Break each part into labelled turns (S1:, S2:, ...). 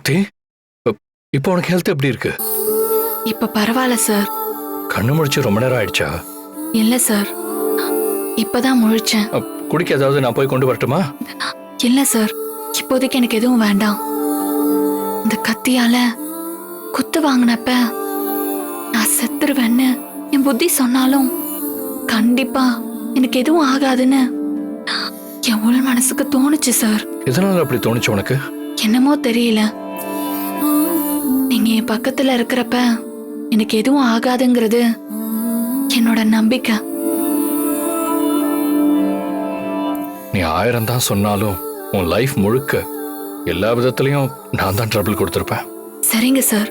S1: சக்தி இப்- இப்போ உனக்கு ஹெல்த் எப்படி இருக்கு?
S2: இப்ப பரவாயில்ல சார்
S1: கண்ணு முடிச்சு ரொம்ப நேரம் ஆயிடுச்சா?
S2: இல்ல சார் இப்பதான் முழிச்சேன்.
S1: குடிக்க ஏதாவது நான் போய் கொண்டு வரட்டுமா?
S2: இல்ல சார் இப்போதைக்கு எனக்கு எதுவும் வேண்டாம். இந்த கத்தியால குத்து வாங்கினப்ப நான் செத்துருவேன்னு என் புத்தி சொன்னாலும் கண்டிப்பா எனக்கு எதுவும் ஆகாதுன்னு என் உள் மனசுக்கு தோணுச்சு சார்
S1: எதனால அப்படி தோணுச்சு உனக்கு?
S2: என்னமோ தெரியல. நீங்க என் பக்கத்துல இருக்கிறப்ப எனக்கு எதுவும் ஆகாதுங்கிறது என்னோட நம்பிக்கை.
S1: நீ ஆயிரம் தான் சொன்னாலும் உன் லைஃப் முழுக்க எல்லா விதத்துலயும் நான் தான் ட்ரபிள் கொடுத்துருப்பேன்.
S2: சரிங்க சார்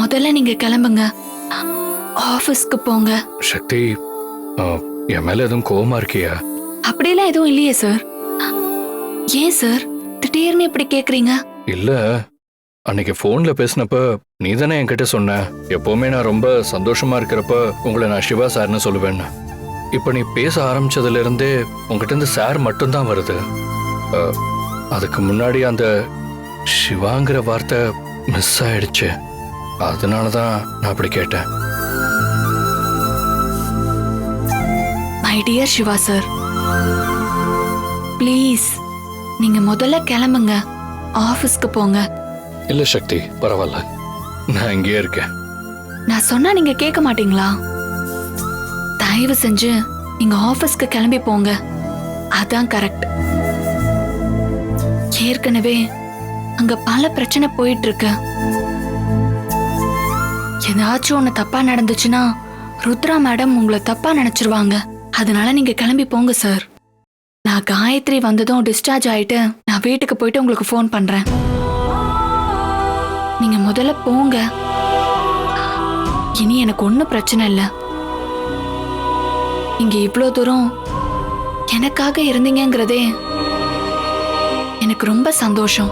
S2: முதல்ல நீங்க கிளம்புங்க. ஆபீஸ்க்கு போங்க.
S1: சக்தி என் மேல எதுவும் கோவமா இருக்கியா?
S2: அப்படியெல்லாம் எதுவும் இல்லையே சார் ஏன் சார் திடீர்னு இப்படி கேக்குறீங்க?
S1: இல்ல. அன்னைக்கு ஃபோன்ல பேசினப்ப நீ தானே என்கிட்ட சொன்ன. எப்பவுமே நான் ரொம்ப சந்தோஷமா இருக்கிறப்ப உங்களை நான் சிவா சார்னு சொல்லுவேன். இப்ப நீ பேச ஆரம்பிச்சதுல இருந்தே உங்ககிட்ட இருந்து சார் மட்டும்தான் வருது. அதுக்கு முன்னாடி அந்த சிவாங்கிற வார்த்தை மிஸ் ஆயிடுச்சு. அதனால தான் நான் அப்படி கேட்டேன்.
S2: My dear Shiva sir please நீங்க முதல்ல கிளம்புங்க. ஆஃபீஸ்க்கு போங்க.
S1: இல்ல சக்தி பரவாயில்ல. நான் இங்கே இருக்கேன்.
S2: நான் சொன்னா நீங்க கேட்க மாட்டீங்களா? தயவு செஞ்சு நீங்க ஆபீஸ்க்கு கிளம்பி போங்க. அதான் கரெக்ட். ஏற்கனவே அங்க பல பிரச்சனை போயிட்டு இருக்கு ஏதாச்சும் ஒண்ணு தப்பா நடந்துச்சுன்னா ருத்ரா மேடம் உங்களை தப்பா நினைச்சிருவாங்க. அதனால நீங்க கிளம்பி போங்க சார். நான் காயத்ரி வந்ததும் டிஸ்சார்ஜ் ஆயிட்டு நான் வீட்டுக்கு போயிட்டு உங்களுக்கு ஃபோன் பண்றேன். முதல்ல போங்க. இனி எனக்கு ஒன்றும் பிரச்சனை இல்லை. இங்க இவ்வளோ தூரம் எனக்காக இருந்தீங்கங்கிறதே எனக்கு ரொம்ப சந்தோஷம்.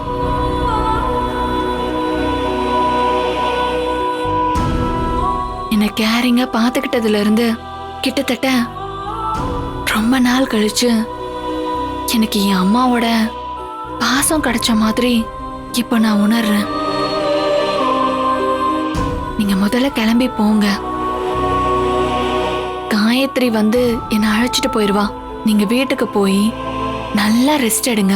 S2: என்னை கேரிங்கா பார்த்துக்கிட்டதுல இருந்து கிட்டத்தட்ட ரொம்ப நாள் கழிச்சு எனக்கு என் அம்மாவோட பாசம் கிடைச்ச மாதிரி இப்போ நான் உணர்றேன். நீங்க முதல்ல கிளம்பி போங்க. காயத்ரி வந்து என்னை அழைச்சிட்டு போயிடுவா நீங்க வீட்டுக்கு போய் நல்லா ரெஸ்ட் எடுங்க.